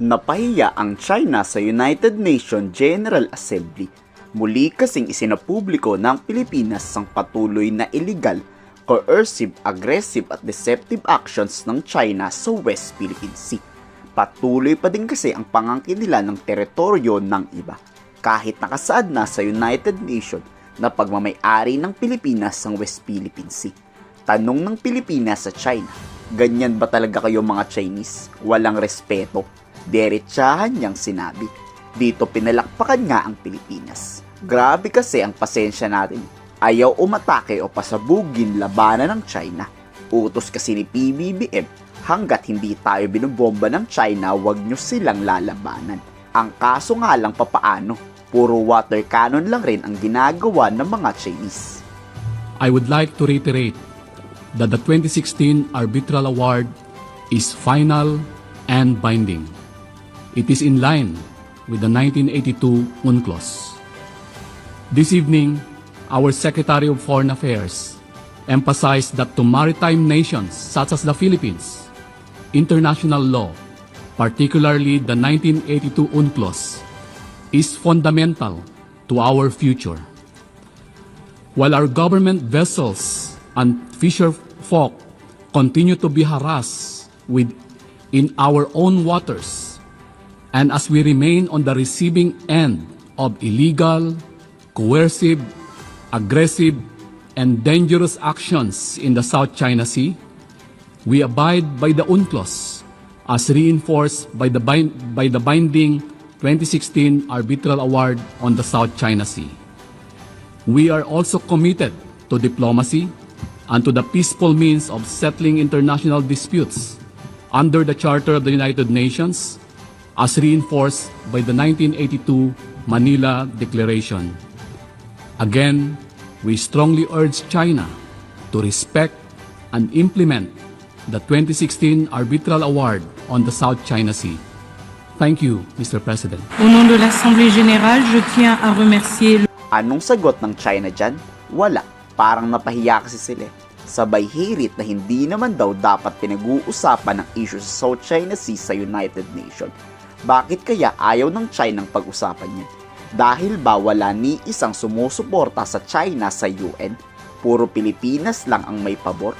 Napahiya ang China sa United Nations General Assembly. Muli kasing isinapubliko ng Pilipinas ang patuloy na illegal, coercive, aggressive at deceptive actions ng China sa West Philippine Sea. Patuloy pa din kasi ang pangangkin nila ng teritoryo ng iba. Kahit nakasaad na sa United Nations na pagmamayari ng Pilipinas ang West Philippine Sea. Tanong ng Pilipinas sa China, ganyan ba talaga kayo mga Chinese? Walang respeto. Diretsahan niyang sinabi. Dito pinalakpakan nga ang Pilipinas. Grabe kasi ang pasensya natin. Ayaw umatake o pasabugin labanan ng China. Utos kasi ni PBBM, hanggat hindi tayo binubomba ng China, wag nyo silang lalabanan. Ang kaso nga lang papaano, puro water cannon lang rin ang ginagawa ng mga Chinese. I would like to reiterate that the 2016 Arbitral Award is final and binding. It is in line with the 1982 UNCLOS. This evening, our Secretary of Foreign Affairs emphasized that to maritime nations such as the Philippines, international law, particularly the 1982 UNCLOS, is fundamental to our future. While our government vessels and fisher folk continue to be harassed with in our own waters, and as we remain on the receiving end of illegal, coercive, aggressive, and dangerous actions in the South China Sea, we abide by the UNCLOS as reinforced by the, bind- by the binding 2016 Arbitral Award on the South China Sea. We are also committed to diplomacy and to the peaceful means of settling international disputes under the Charter of the United Nations as reinforced by the 1982 Manila Declaration. Again, we strongly urge China to respect and implement the 2016 Arbitral Award on the South China Sea. Thank you, Mr. President. Au nom de l'Assemblée générale, je tiens à remercier le Anong sagot ng China dyan? Wala. Parang napahiya kasi sila. eh. Sabay hirit na hindi naman daw dapat pinag-uusapan ng issue sa South China Sea sa United Nations. Bakit kaya ayaw ng China ang pag-usapan yan? Dahil ba wala ni isang sumusuporta sa China sa UN? Puro Pilipinas lang ang may pabor?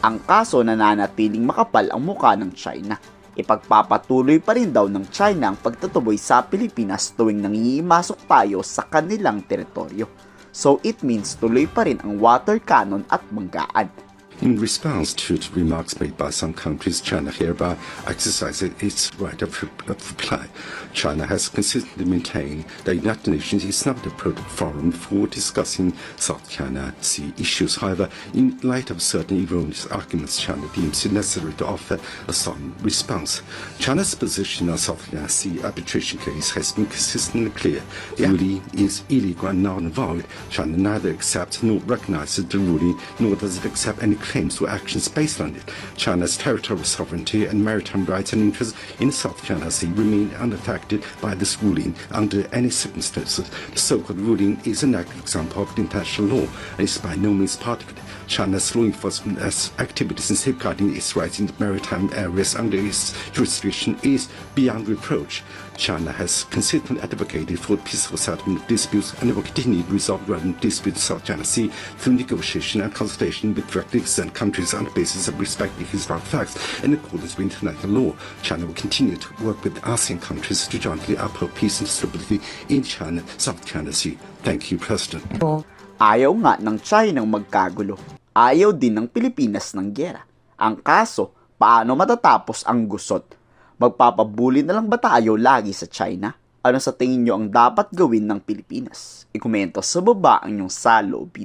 Ang kaso nananatiling makapal ang muka ng China. Ipagpapatuloy pa rin daw ng China ang pagtatuboy sa Pilipinas tuwing nangihimasok tayo sa kanilang teritoryo. So it means tuloy pa rin ang water cannon at banggaan. In response to the remarks made by some countries, China hereby exercises its right of of reply. China has consistently maintained that the United Nations is not the appropriate forum for discussing South China Sea issues. However, in light of certain erroneous arguments, China deems it necessary to offer a solemn response. China's position on South China Sea arbitration case has been consistently clear. The ruling is illegal and and. China neither accepts nor recognizes the ruling, nor does it accept any claims or actions based on it. China's territorial sovereignty and maritime rights and interests in South China Sea remain unaffected by this ruling under any circumstances. The so-called ruling is an active example of international law and is by no means part of it. China's law enforcement activities in safeguarding its rights in the maritime areas under its jurisdiction is beyond reproach. China has consistently advocated for peaceful settlement of disputes and will continue to resolve relevant disputes in South China Sea through negotiation and consultation with directly concerned countries on the basis of respecting historical facts in accordance with international law. China will continue to work with ASEAN countries to jointly uphold peace and stability in China, South China Sea. Thank you, President. Ayaw nga ng China ang magkagulo. Ayaw din ng Pilipinas ng gyera. Ang kaso, paano matatapos ang gusot? Magpapabuli na lang ba tayo lagi sa China? Ano sa tingin nyo ang dapat gawin ng Pilipinas? Ikomento sa baba ang inyong saloobin.